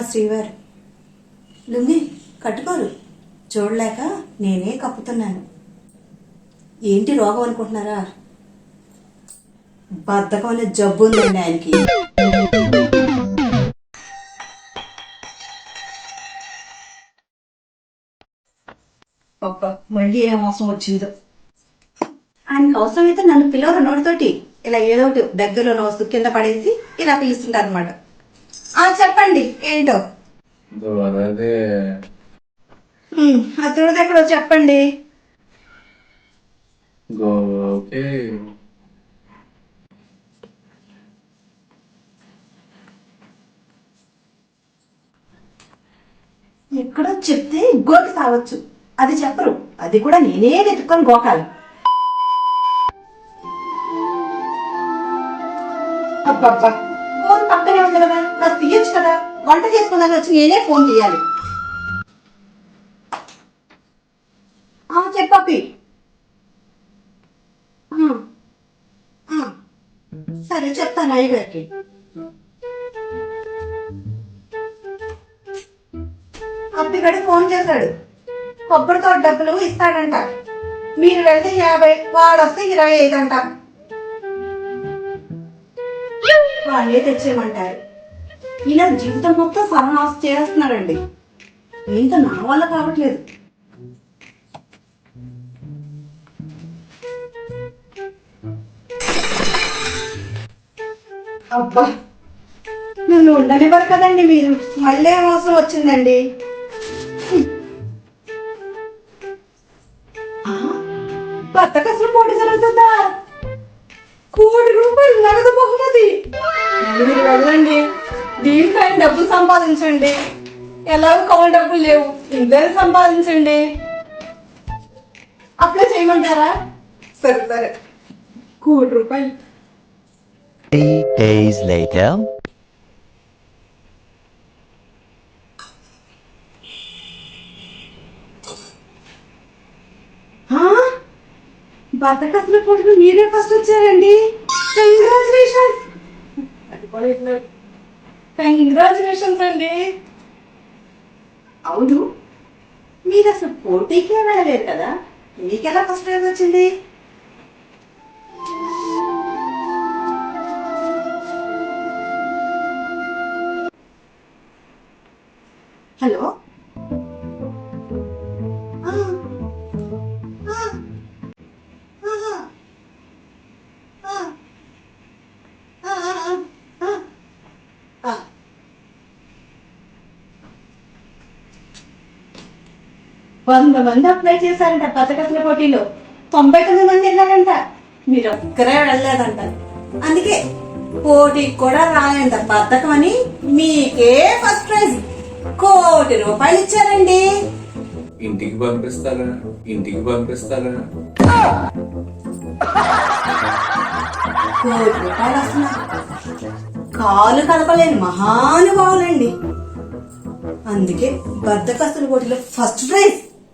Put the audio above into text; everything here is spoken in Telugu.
శ్రీవారు. లుంగి కట్టుకోరు. చూడలేక నేనే కప్పుతున్నాను. ఏంటి రోగం అనుకుంటున్నారా? బద్ధకం అనే జబ్బు ఉందండి ఆయనకి. అబ్బా, మళ్ళీ ఏం అవసరం వచ్చిందో. ఆయనకి అవసరమైతే నన్ను పిలవరు నోటితోటి. ఇలా ఏదో ఒకటి దగ్గరలో వస్తూ కింద పడేసి ఇలా పిలుస్తుంటారు అనమాట చెప్పండి. ఏంటో? అదే ఎక్కడో చెప్పండి. ఎక్కడో చెప్తే గోకి సావచ్చు అది చెప్పరు. అది కూడా నేనే వెతుక్కొని గోకాలి. అబ్బబ్బా. వంట చేసుకున్నాక వచ్చి నేనే ఫోన్ చేయాలి. చెప్పి సరే చెప్తాను అయ్యగారికి అప్పిగడి ఫోన్ చేశాడు. కొబ్బరితో డబ్బులు ఇస్తాడంట. మీరు వెళ్తే యాభై వాడు వస్తే ఇరవై ఐదు అంట. వాళ్ళే తెచ్చేయమంటారు. ఇలా జీవితం మొత్తం సర్వనాశం చేస్తున్నాడండి. ఇంకా నా వల్ల కావట్లేదు. అబ్బా! నన్ను ఉండనివ్వరు కదండి మీరు. మళ్ళీ అవసరం వచ్చిందండి. బద్దకసలు పోటీ జరుగుతుందా? కోటి రూపాయలు నగదు బహుమతి వెళ్ళండి. ఆయన డబ్బులు సంపాదించండి. ఎలాగో కౌలు డబ్బులు లేవు. ఇంట్లో సంపాదించండి. అప్లై చేయమంటారా? సరే సరే. కోటి రూపాయలు. Three days later. బతకసలు పోటీలో మీరే ఫస్ట్ వచ్చారండి. కంగ్రాచులేషన్స్ కంగ్రాచులేషన్స్ అండి అవును. మీరు అసలు పోటీకే వెళ్ళలేదు కదా? మీకెలా ఫస్ట్ ప్రైజ్ వచ్చింది? హలో? వంద మంది అప్లై చేశారంట పథకట్ల పోటీలో. తొంభై తొమ్మిది మంది వెళ్ళారంట. మీరు ఒక్కరే వెళ్ళలేదంట. అందుకే పోటీకి కూడా రాయంట బద్ధకం అని మీకే ఫస్ట్ ప్రైజ్ కోటి రూపాయలు ఇచ్చారండి. ఇంటికి పంపిస్తారా? ఇంటికి పంపిస్తారా? కోటి రూపాయలు వస్తున్నారు కాలు కలపలేని మహానుభావులండి. అందుకే బద్దకస్తుల పోటీలో ఫస్ట్ ప్రైజ్